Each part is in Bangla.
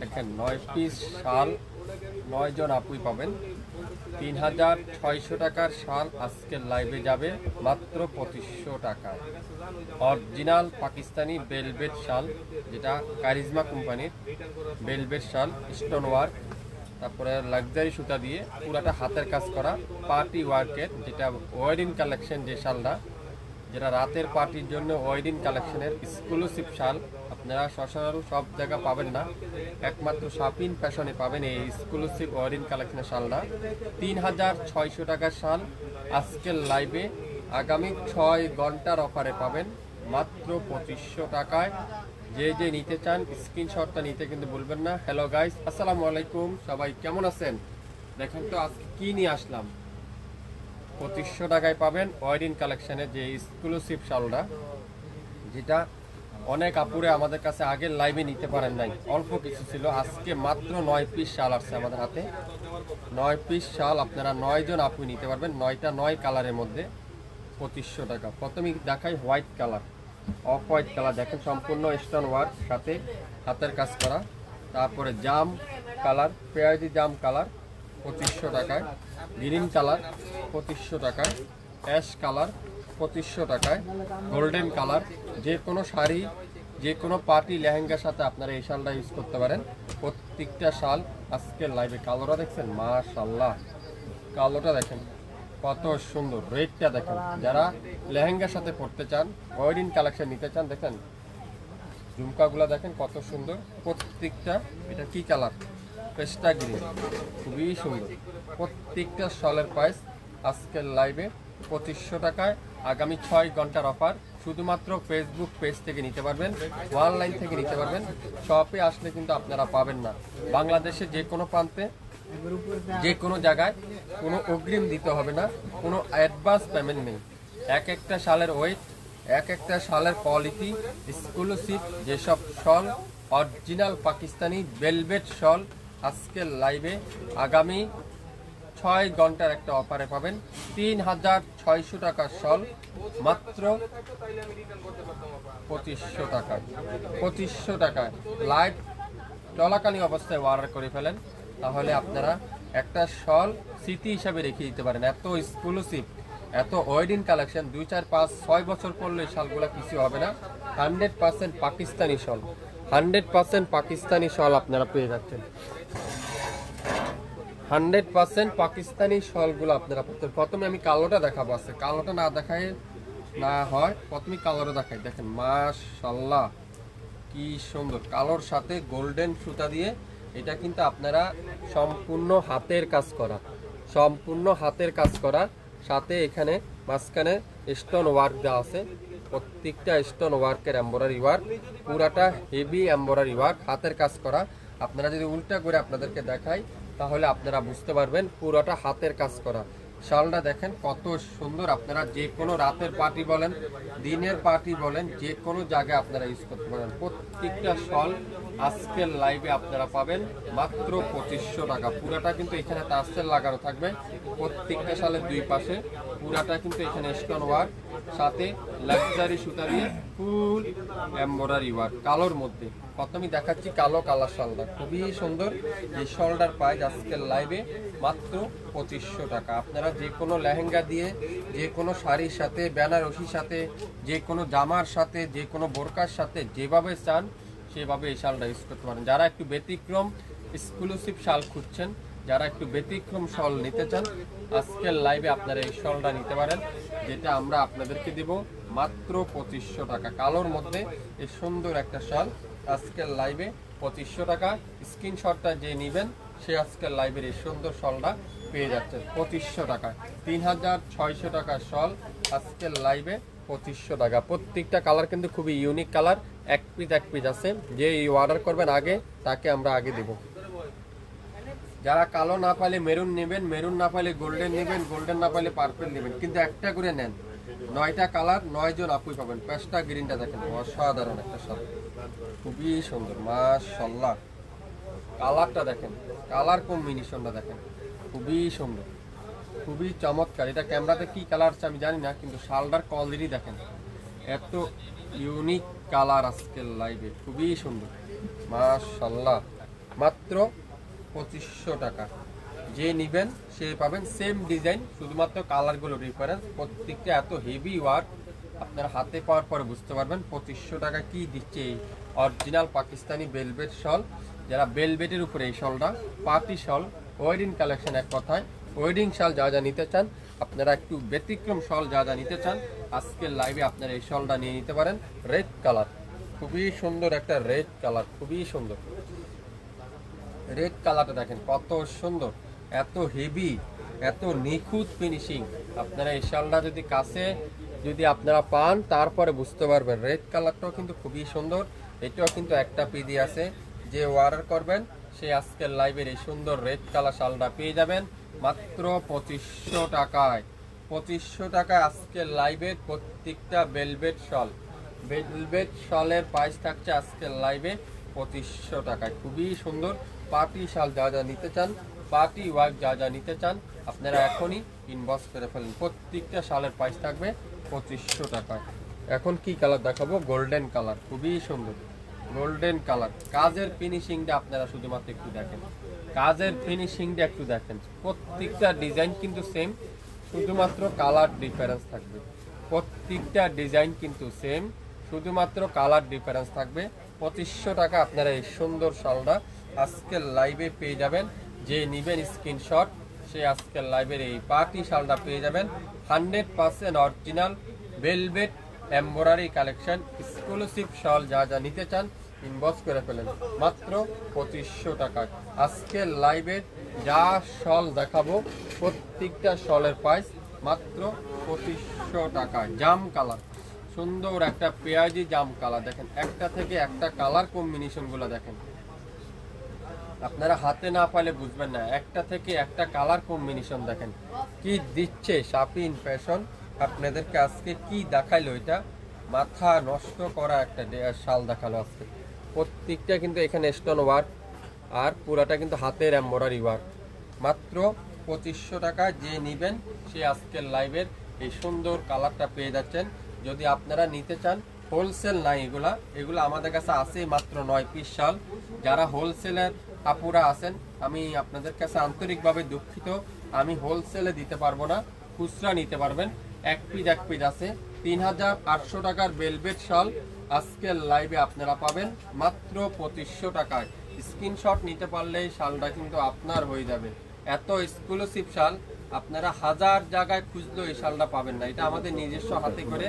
দেখেন, নয় পিস শাল, নয় জন আপুই পাবেন। তিন হাজার ছয়শো টাকার শাল আজকের লাইভে যাবে, মাত্র পঁচিশশো টাকায় অরিজিনাল পাকিস্তানি বেলভেট শাল, যেটা কারিজমা কোম্পানির বেলভেট শাল স্টোন ওয়ার্ক তারপরে লাক্সারি সুতা দিয়ে পুরাটা হাতের কাজ করা পার্টি ওয়ার্কের যেটা ওয়েডিং কালেকশন যে শালটা যেটা রাতের পার্টির জন্য ওয়েডিং কালেকশনের এক্সক্লুসিভ শাল। আপনারা সচরাচর সব জায়গা পাবেন না। একমাত্র শাপিন ফ্যাশনে পাবেন এই এক্সক্লুসিভ ওয়েডিং কালেকশনের শালটা। তিন হাজার ছয়শো টাকার শাল আজকের লাইভে আগামী ছয় ঘণ্টার অফারে পাবেন। মাত্র পঁচিশশো টাকায়। যে যে নিতে চান স্ক্রিনশটটা নিতে কিন্তু বলবেন না। হ্যালো গাইস আসসালামু আলাইকুম। সবাই কেমন আছেন? দেখেন তো আজকে কি নিয়ে আসলাম? পঁচিশশো টাকায় পাবেন ওয়েডিং কালেকশনের যে এক্সক্লুসিভ শালটা, যেটা অনেক আপুরে আমাদের কাছে আগের লাইভে নিতে পারেন নাই। অল্প কিছু ছিল, আজকে মাত্র নয় পিস শাল আসছে আমাদের হাতে। নয় পিস শাল আপনারা নয় জন আপু নিতে পারবেন, নয়টা নয় কালারের মধ্যে পঁচিশশো টাকা। প্রথমে দেখাই white colour off white colour দেখেন সম্পূর্ণ স্টোন ওয়ার্ক সাথে হাতের কাজ করা। তারপরে জাম কালার পেঁয়াজি জাম কালার পঁচিশশো টাকায়। গ্রিন কালার পঁচিশশো টাকায়। অ্যাশ কালার পঁচিশশো টাকায়। গোল্ডেন কালার যে কোনো শাড়ি, যে কোনো পার্টি লেহেঙ্গার সাথে আপনারা এই শালটা ইউজ করতে পারেন। প্রত্যেকটা শাল আজকের লাইভে কালোটা দেখছেন? মাশাল্লাহ কালোটা দেখেন, কত সুন্দর। রেডটা দেখেন। যারা লেহেঙ্গার সাথে পরতে চান ওয়েডিং কালেকশন নিতে চান, দেখেন, ঝুমকাগুলো দেখেন কত সুন্দর। প্রত্যেকটা, এটা কি কালার? পেস্টা গ্রিন খুবই সুন্দর। প্রত্যেকটা শলের প্রাইস আজকের লাইভে পঁচিশশো টাকায়। আগামী ছয় ঘণ্টার অফার শুধুমাত্র ফেসবুক পেজ থেকে নিতে পারবেন অনলাইন থেকে নিতে পারবেন। শপে আসলে কিন্তু আপনারা পাবেন না। বাংলাদেশে যে কোনো প্রান্তে, যে কোনো জায়গায় কোনো অগ্রিম দিতে হবে না। কোনো অ্যাডভান্স পেমেন্ট নেই। এক একটা সালের ওয়েট এক একটা সালের কোয়ালিটি এক্সক্লুসিভ যেসব shawl original Pakistani velvet shawl আজকের লাইভে আগামী ছয় ঘণ্টার একটা অফারে পাবেন। তিন হাজার ছয়শো টাকার শল, মাত্র পঁচিশশো টাকায় পঁচিশশো টাকায় লাইভ চলাকালীন অবস্থায় অর্ডার করে ফেলেন। তাহলে আপনারা একটা শল স্মৃতি হিসাবে রেখে দিতে পারেন। এত এক্সক্লুসিভ এত ওয়েডিং কালেকশন দুই, চার, পাঁচ, ছয় বছর পরলে এই শালগুলো কিছু হবে না। Hundred percent Pakistani shawl. Hundred percent Pakistani shawl আপনারা পেয়ে যাচ্ছেন। হান্ড্রেড পার্সেন্ট পাকিস্তানি শলগুলো আপনারা পাচ্ছেন প্রথমে আমি কালোটা দেখাবো আছে কালোটা না দেখায় না হয়, প্রথমে কালোটা দেখাই। দেখেন মাশাল্লাহ কি সুন্দর। কালোর সাথে গোল্ডেন সুতা দিয়ে এটা কিন্তু আপনারা সম্পূর্ণ হাতের কাজ করা, সম্পূর্ণ হাতের কাজ করা। সাথে এখানে মাঝখানে স্টোন ওয়ার্ক দেওয়া আছে। প্রত্যেকটা স্টোন ওয়ার্কের এম্বরারি ওয়ার্ক পুরাটা হেভি এম্বরারি ওয়ার্ক হাতের কাজ করা। আপনারা যদি উল্টা করে আপনাদেরকে দেখাই তাহলে আপনারা বুঝতে পারবেন পুরোটা হাতের কাজ করা। শালটা দেখেন কত সুন্দর, আপনারা যে কোনো রাতের পার্টি বলেন, দিনের পার্টি বলেন, যে কোনো জায়গায় আপনারা ইউজ করতে পারেন। প্রত্যেকটা শল আজকের লাইভে আপনারা পাবেন মাত্র পঁচিশশো টাকা। পুরোটা কিন্তু এখানে তাস্তের লাগানো থাকবে। প্রত্যেকটা শালের দুই পাশে পুরাটা কিন্তু এখানে স্টোন ওয়ার্ক সাথে লাক্সারি সুতা দিয়ে ফুল এম্বরারি ওয়ার্ক কালোর মধ্যে। প্রথমে দেখাচ্ছি কালো কালার শালটা খুবই সুন্দর। এই শালটার প্রাইস আজকের লাইভে মাত্র পঁচিশশো টাকা। আপনারা যে কোনো লেহেঙ্গা দিয়ে, যে কোনো শাড়ির সাথে, বেনারসির সাথে, যে কোনো জামার সাথে, যে কোনো বোরকার সাথে যেভাবে চান, সেভাবে এই শালটা ইউজ করতে পারেন। যারা একটু ব্যতিক্রম এক্সক্লুসিভ শাল খুঁজছেন যারা একটু ব্যতিক্রম শল নিতে চান, আজকের লাইভে আপনারা এই শলটা নিতে পারেন, যেটা আমরা আপনাদেরকে দেব মাত্র পঁচিশশো টাকা। কালোর মধ্যে এই সুন্দর একটা শল, আজকের লাইভে পঁচিশশো টাকা। স্ক্রিনশটটা যে নেবেন, সে আজকের লাইভের এই সুন্দর শলটা পেয়ে যাচ্ছে, পঁচিশশো টাকা। তিন হাজার ছয়শো টাকার শল, আজকের লাইভে পঁচিশশো টাকা। প্রত্যেকটা কালার কিন্তু খুবই ইউনিক কালার এক পিস এক পিস আছে। যে অর্ডার করবেন আগে, তাকে আমরা আগে দেবো। যারা কালো না পাইলে মেরুন নেবেন, মেরুন না পাইলে গোল্ডেন নেবেন, গোল্ডেন না পাইলে পার্পেল নেবেন। কিন্তু একটা করে নেন, নয়টা কালার নয় জন আপুই পাবেন। পাঁচটা গ্রিনটা দেখেন, অসাধারণ একটা সব খুবই সুন্দর মাশাল্লাহ কালারটা দেখেন, কালার কম্বিনেশনটা দেখেন, খুবই সুন্দর, খুবই চমৎকার। এটা ক্যামেরাতে কি কালার আছে আমি জানি না, কিন্তু শালটার কোয়ালিটি দেখেন। এত ইউনিক কালার আজকের লাইভে খুবই সুন্দর মাশাল্লাহ মাত্র পঁচিশশো টাকা। যে নিবেন, সে পাবেন সেম ডিজাইন শুধুমাত্র কালারগুলো ডিফারেন্স প্রত্যেকটা এত হেভি ওয়ার্ক আপনার হাতে পাওয়ার পরে বুঝতে পারবেন পঁচিশশো টাকা কি দিচ্ছে এই অরিজিনাল পাকিস্তানি বেলভেট শল যারা বেলভেটের উপরে এই শলটা পার্টি শল ওয়েডিং কালেকশন এক কথায় ওয়েডিং শাল যা যা নিতে চান, আপনারা একটু ব্যতিক্রম শল যা যা নিতে চান, আজকের লাইভে আপনারা এই শলটা নিয়ে নিতে পারেন রেড কালার খুবই সুন্দর একটা রেড কালার খুবই সুন্দর। রেড কালারটা দেখেন, কত সুন্দর, এত হেভি এত নিখুঁত ফিনিশিং আপনারা এই শালটা যদি কাছে যদি আপনারা পান, তারপরে বুঝতে পারবেন রেড কালারটাও কিন্তু খুবই সুন্দর, এটাও কিন্তু একটা পিডি আছে, যে অর্ডার করবেন, সে আজকের লাইভের এই সুন্দর রেড কালার শালটা পেয়ে যাবেন, মাত্র পঁচিশশো টাকায়। পঁচিশশো টাকায় আজকের লাইভের প্রত্যেকটা বেলভেট শল। ভেলভেট শলের প্রাইস থাকছে আজকের লাইভে পঁচিশশো টাকায়। খুবই সুন্দর। পার্টি শাল যা যা নিতে চান, পার্টি ওয়ার্ক যা যা নিতে চান, আপনারা এখনই ইনবক্স করে ফেলেন। প্রত্যেকটা শালের প্রাইস থাকবে পঁচিশশো টাকায় এখন কি কালার দেখাবো? গোল্ডেন কালার খুবই সুন্দর। গোল্ডেন কালার কাজের ফিনিশিংটা আপনারা শুধুমাত্র একটু দেখেন। কাজের ফিনিশিংটা একটু দেখেন। প্রত্যেকটা ডিজাইন কিন্তু সেম শুধুমাত্র কালার ডিফারেন্স থাকবে। প্রত্যেকটা ডিজাইন কিন্তু সেম শুধুমাত্র কালার ডিফারেন্স থাকবে। পঁচিশশো টাকা আপনারা এই সুন্দর শালটা আজকের লাইভে পেয়ে যাবেন। যে নিবেন স্ক্রিনশট সে আজকের লাইভের এই পার্টি শালটা পেয়ে যাবেন। Hundred percent original velvet embroidery collection exclusive shawl যা যা নিতে চান ইনবক্স করে ফেলেন। মাত্র পঁচিশশো টাকায় আজকের লাইভের যা শল দেখাবো, প্রত্যেকটা শলের প্রাইস মাত্র পঁচিশশো টাকায় জাম কালার সুন্দর একটা পেঁয়াজি জাম কালার দেখেন, একটা থেকে একটা কালার কম্বিনেশনগুলো দেখেন। আপনারা হাতে না পাইলে বুঝবেন না, একটা থেকে একটা কালার কম্বিনেশন দেখেন। কি দিচ্ছে শাপিন ফ্যাশন আপনাদেরকে আজকে কি দেখাইলো এটা? মাথা নষ্ট করা একটা শাল দেখাল আজকে। প্রত্যেকটা কিন্তু এখানে স্টোন ওয়ার্ক আর পুরাটা কিন্তু হাতের এম্বরারি ওয়ার্ক মাত্র পঁচিশশো টাকা যে নেবেন, সে আজকের লাইভের এই সুন্দর কালারটা পেয়ে যাচ্ছেন। যদি আপনারা নিতে চান হোলসেল নাই এগুলা। এগুলো আমাদের কাছে আছে মাত্র নয় পিস শাল। যারা হোলসেলের আপুরা আছেন, আমি আপনাদের কাছে আন্তরিকভাবে দুঃখিত। আমি হোলসেলে দিতে পারব না, খুচরা নিতে পারবেন। এক পিস এক পিস আছে। তিন হাজার আটশো টাকার বেলভেট শাল আজকের লাইভে আপনারা পাবেন, মাত্র পঁচিশশো টাকায়। স্ক্রিনশট নিতে পারলেই শালটা কিন্তু আপনার হয়ে যাবে। এত এক্সক্লুসিভ শাল, আপনারা হাজার জায়গায় খুঁজলেও এই শালটা পাবেন না। এটা আমাদের নিজস্ব হাতে করে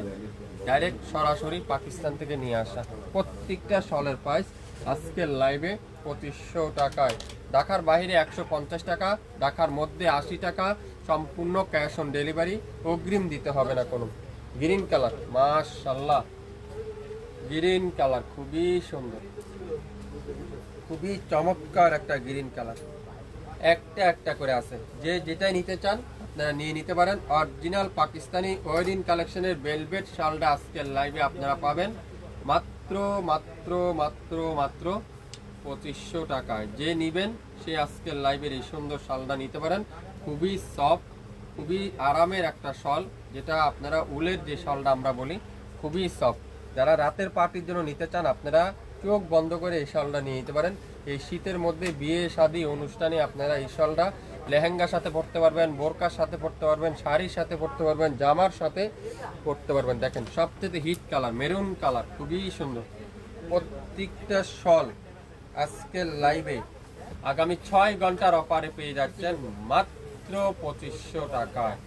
ডাইরেক্ট সরাসরি পাকিস্তান থেকে নিয়ে আসা। প্রত্যেকটা শলের প্রাইস আজকের লাইভে পঁচিশশো টাকায়। ঢাকার বাইরে একশো পঞ্চাশ টাকা, ঢাকার মধ্যে আশি টাকা, সম্পূর্ণ ক্যাশ অন ডেলিভারি অগ্রিম দিতে হবে না কোনো। গ্রিন কালার মাশাল্লাহ গ্রিন কালার খুবই সুন্দর। খুবই চমৎকার একটা গ্রিন কালার একটা একটা করে আছে। যে যেটাই নিতে চান আপনারা নিয়ে নিতে পারেন। অরিজিনাল পাকিস্তানি ওয়েডিং কালেকশনের বেলভেট শালটা আজকের লাইভে আপনারা পাবেন। মাত্র মাত্র মাত্র মাত্র পঁচিশশো টাকায়। যে নিবেন, সে আজকের লাইভের এই সুন্দর শালটা নিতে পারেন। খুবই সফট খুবই আরামের একটা শল, যেটা আপনারা উলের যে শলটা আমরা বলি, খুবই সফট যারা রাতের পার্টির জন্য নিতে চান, আপনারা চোখ বন্ধ করে এই শলটা নিয়ে নিতে পারেন। এই শীতের মধ্যে বিয়ে, শাদী, অনুষ্ঠানে আপনারা এই শলটা লেহেঙ্গার সাথে পরতে পারবেন, বোরকার সাথে পরতে পারবেন, শাড়ির সাথে পরতে পারবেন, জামার সাথে পরতে পারবেন। দেখেন, সবচেয়ে হিট কালার, মেরুন কালার, খুবই সুন্দর। প্রত্যেকটা শল আজকের লাইভে আগামী ছয় ঘণ্টার অফারে পেয়ে যাচ্ছেন মাত্র পঁচিশশো টাকায়।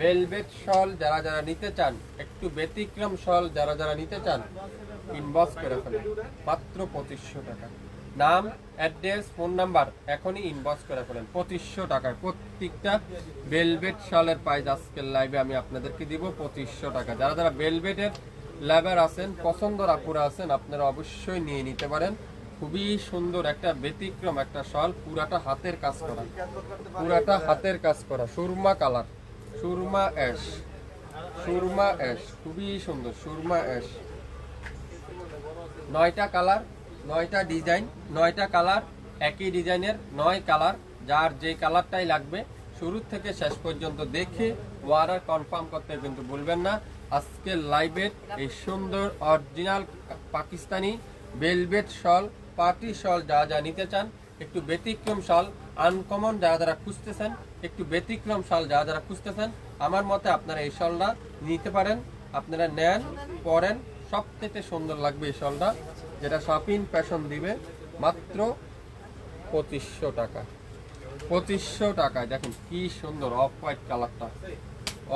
বেলভেট শল যারা যারা নিতে চান, একটু ব্যতিক্রম শল যারা যারা নিতে চান ইনবক্স করে ফেলেন। মাত্র পঁচিশশো টাকা। নাম, অ্যাড্রেস, ফোন নাম্বার এখনই ইনবক্স করে ফেলেন। পঁচিশশো টাকায় প্রত্যেকটা বেলভেট শলের প্রাইস আজকের লাইভে আমি আপনাদেরকে দিব পঁচিশশো টাকা। যারা যারা বেলভেটের লেবার আছেন পছন্দর আপুরা আছেন, আপনারা অবশ্যই নিয়ে নিতে পারেন। খুবই সুন্দর একটা ব্যতিক্রম একটা শল, পুরাটা হাতের কাজ করা। পুরাটা হাতের কাজ করা, সুরমা কালার, সুরমা অ্যাশ সুরমা অ্যাশ খুবই সুন্দর, সুরমা অ্যাশ নয়টা কালার নয়টা ডিজাইন, নয়টা কালার, একই ডিজাইনের নয় কালার, যার যে কালারটাই লাগবে, শুরু থেকে শেষ পর্যন্ত দেখে ওয়ারার কনফার্ম করতে কিন্তু ভুলবেন না। আজকের লাইভের এই সুন্দর original Pakistani velvet shawl party shawl যা যা নিতে চান, একটু ব্যতিক্রম শাল আনকমন যারা যারা খুঁজতেছেন, একটু ব্যতিক্রম শাল যারা যারা খুঁজতেছেন, আমার মতে আপনারা এই শলটা নিতে পারেন, আপনারা নেন, পরেন সব থেকে সুন্দর লাগবে এই শলটা যেটা শপিং ফ্যাশন দিবে মাত্র পঁচিশশো টাকা। পঁচিশশো টাকায়, দেখেন কি সুন্দর অফ হোয়াইট কালারটা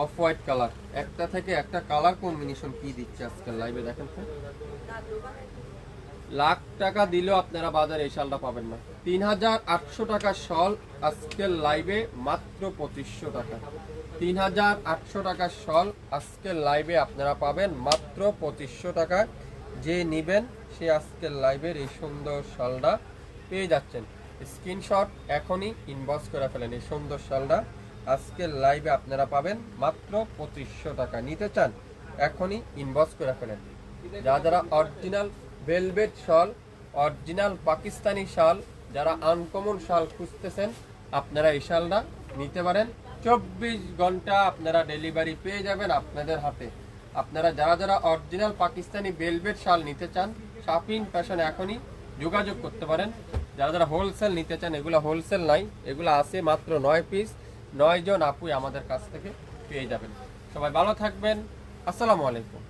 অফ হোয়াইট কালার একটা থেকে একটা কালার কম্বিনেশন কি দিচ্ছে আজকাল লাইভে দেখেন লাখ টাকা দিলেও আপনারা বাজারে এই শালটা পাবেন না। তিন হাজার আটশো টাকা শল আজকের লাইভে মাত্র পঁচিশশো টাকা। তিন হাজার আটশো টাকা শল আজকের লাইভে আপনারা পাবেন মাত্র পঁচিশশো টাকা। যে নিবেন সে আজকের লাইভের এই সুন্দর শালটা পেয়ে যাচ্ছেন। স্ক্রিনশট এখনই ইনবক্স করে ফেলেন এই সুন্দর শালটা। আজকের লাইভে আপনারা পাবেন মাত্র পঁচিশশো টাকা। নিতে চান, এখনই ইনবক্স করে ফেলেন। যারা যারা original velvet shawl original Pakistani shawl, যারা আনকমন শাল খুঁজতেছেন, আপনারা এই শালটা নিতে পারেন। চব্বিশ ঘণ্টা আপনারা ডেলিভারি পেয়ে যাবেন আপনাদের হাতে। আপনারা যারা যারা অরিজিনাল পাকিস্তানি ভেলভেট শাল নিতে চান শপিং ফ্যাশন এখনই যোগাযোগ করতে পারেন। যারা যারা হোলসেল নিতে চান, এগুলো হোলসেল নাই, এগুলো আছে মাত্র নয় পিস নয় জন আপুই আমাদের কাছ থেকে পেয়ে যাবেন। সবাই ভালো থাকবেন। আসসালামু আলাইকুম।